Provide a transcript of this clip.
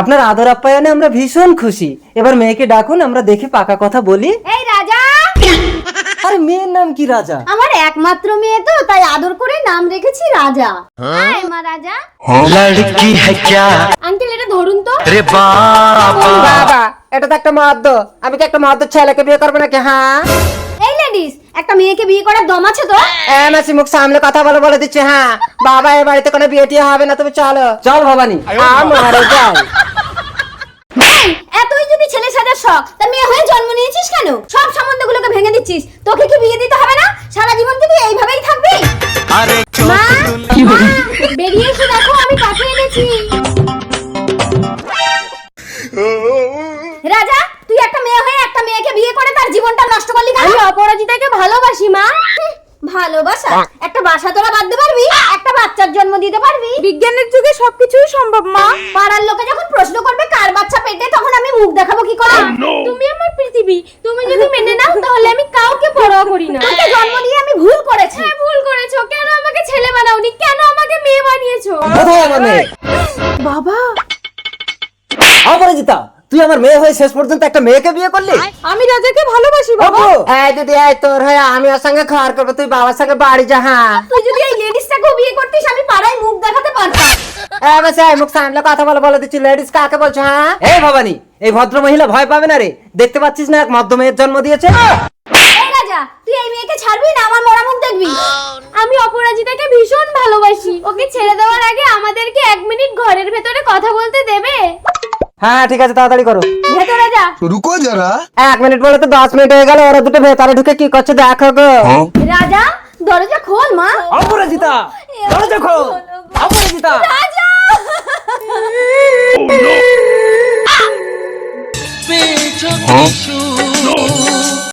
আপনার আদর আপ্যায়নে আমরা ভীষণ খুশি। এবার মেয়েকে ডাকুন আমরা দেখে পাকা কথা বলি। এই রাজা! আরে মেয়ের নাম কি রাজা? আমার একমাত্র মেয়ে তো তাই আদর করে নাম রেখেছি রাজা। হাই মা রাজা। লড়কি ক্যা? আঙ্কেল এটা ধরুন তো। রে বাবা। বাবা এটা তো একটা মদ্য আমি কি একটা মদ্য ছেলেকে বিয়ে করব নাকি হ্যাঁ? এই লেডিস একটা মেয়েকে বিয়ে করার দম আছে তো? হ্যাঁ মাসি মুখ সামলে কথা বলে বলে দিচ্ছে হ্যাঁ। বাবা এ বাড়িতে কোনো বিয়ে হবে না তুমি চলো। চল ভবানী। আমার যাই। দিচ্ছিস তোকে কি বিয়ে দিতে হবে না? সারা জীবন কি তুই এইভাবেই থাকবি? अरे মা মা, বেরিয়ে এসে দেখো আমি কাকে এনেছি। রাজা তুই একটা মেয়ে হয়ে একটা মেয়েকে বিয়ে করে তার জীবনটা নষ্ট করলি কেন? আমি অপরাজিতাকে ভালোবাসি মা। ভালোবাসা? একটা বাসা তোরা বাঁধতে পারবি? একটা বাচ্চার জন্ম দিতে পারবি? বিজ্ঞানের যুগে সবকিছুই সম্ভব মা। পাড়ার লোকে যখন প্রশ্ন করবে কার বাচ্চা পেটে তখন আমি মুখ দেখাবো কি করে? তুমি আমার পৃথিবী তুমি যদি মেনে নাও তাহলে আমি কাউকে পরোয়া করি না। তোকে জন্ম দিয়ে আমি ভুল করেছি। হ্যাঁ ভুল করেছ। কেন আমাকে ছেলে বানাওনি? কেন আমাকে মেয়ে বানিয়েছো? কোথায় মেয়ে বাবা! অপরাজিতা তুই আমার মেয়ে হয়ে শেষ পর্যন্ত একটা মেয়েকে বিয়ে করলি? আমি রাজাকে ভালোবাসি বাবু। এই দিদি এই তোর হয়ে আমি ওর সঙ্গে ঘর করব তুই বাবার সঙ্গে বাড়ি যা হ্যাঁ। তুই যদি এই লেডিসটাকেও বিয়ে করতিস মুখ সামলে কথা বলে বলে দিচ্ছি লেডিস কাকে বলছো হ্যাঁ? এই ভবানী এই ভদ্র মহিলা ভয় পাবে না রে। দেখতে পাচ্ছিস না এক জন্ম দিয়েছে? তুই এই মেয়েকে ছাড়বি না? আমার মরা মুখ দেখবি? আমি অপরাজিতাকে ভীষণ ভালোবাসি। ওকে ছেড়ে দেওয়ার আগে আমাদেরকে এক মিনিট ঘরের ভেতরে কথা বলতে দেবে? হ্যাঁ ঠিক আছে তাড়াতাড়ি করো। হ্যাঁ ভেতরে রুকো যারা। এক মিনিট বলে তো দশ মিনিট হয়ে গেল ওরা দুটো ভেতরে ঢুকে কি করছে দেখো গো। হ্যাঁ। রাজা দরজা খোল মা। অপরাজিতা দরজা খোল। অপরাজিতা। রাজা पेचो